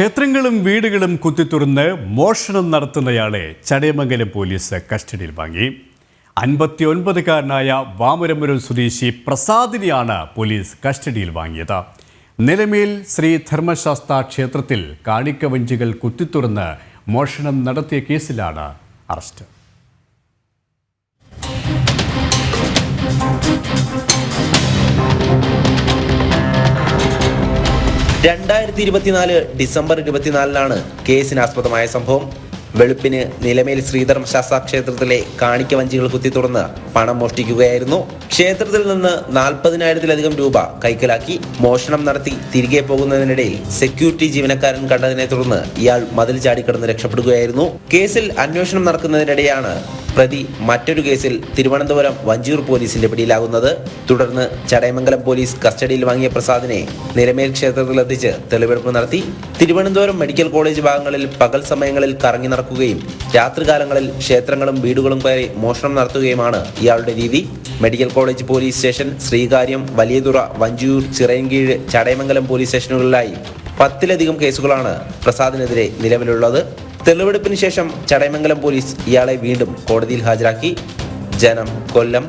ക്ഷേത്രങ്ങളും വീടുകളും കുത്തിത്തുറന്ന് മോഷണം നടത്തുന്നയാളെ ചടയമംഗലം പോലീസ് കസ്റ്റഡിയിൽ വാങ്ങി. അൻപത്തിയൊൻപതുകാരനായ വാമരമുരൻ സ്വദേശി പ്രസാദിനെയാണ് പോലീസ് കസ്റ്റഡിയിൽ വാങ്ങിയത്. നിലമേൽ ശ്രീ ധർമ്മശാസ്ത്ര ക്ഷേത്രത്തിൽ കാണിക്കവഞ്ചികൾ കുത്തിത്തുറന്ന് മോഷണം നടത്തിയ കേസിലാണ് അറസ്റ്റ്. രണ്ടായിരത്തി ഇരുപത്തിനാല് ഡിസംബർ ഇരുപത്തിനാലിനാണ് കേസിനാസ്പദമായ സംഭവം. വെളുപ്പിന് നിലമേൽ ശ്രീധർമ്മ ശാസ്ത്ര ക്ഷേത്രത്തിലെ കാണിക്ക വഞ്ചികൾ കുത്തി തുറന്ന് പണം മോഷ്ടിക്കുകയായിരുന്നു. ക്ഷേത്രത്തിൽ നിന്ന് നാൽപ്പതിനായിരത്തിലധികം രൂപ കൈക്കലാക്കി മോഷണം നടത്തി തിരികെ പോകുന്നതിനിടയിൽ സെക്യൂരിറ്റി ജീവനക്കാരൻ കണ്ടതിനെ തുടർന്ന് ഇയാൾ മതിൽ ചാടിക്കടന്ന് രക്ഷപ്പെടുകയായിരുന്നു. കേസിൽ അന്വേഷണം നടക്കുന്നതിനിടെയാണ് പ്രതി മറ്റൊരു കേസിൽ തിരുവനന്തപുരം വഞ്ചിയൂർ പോലീസിന്റെ പിടിയിലാകുന്നത്. തുടർന്ന് ചടയമംഗലം പോലീസ് കസ്റ്റഡിയിൽ വാങ്ങിയ പ്രസാദിനെ നിലമേൽ ക്ഷേത്രത്തിലെത്തിച്ച് തെളിവെടുപ്പ് നടത്തി. തിരുവനന്തപുരം മെഡിക്കൽ കോളേജ് ഭാഗങ്ങളിൽ പകൽ സമയങ്ങളിൽ കറങ്ങി നടക്കുകയും രാത്രികാലങ്ങളിൽ ക്ഷേത്രങ്ങളും വീടുകളും കയറി മോഷണം നടത്തുകയുമാണ് ഇയാളുടെ രീതി. Medical college police station Sreekaryam Valiyathura Vanchiyoor Chirayinkeezhu Chadayamangalam police സ്റ്റേഷനുകളിലായി പത്തിലധികം കേസുകളാണ് പ്രസാദിനെതിരെ നിലവിലുള്ളത്. തെളിവെടുപ്പിന് ശേഷം ചടയമംഗലം പോലീസ് ഇയാളെ വീണ്ടും കോടതിയിൽ ഹാജരാക്കി. ജനം കൊല്ലം.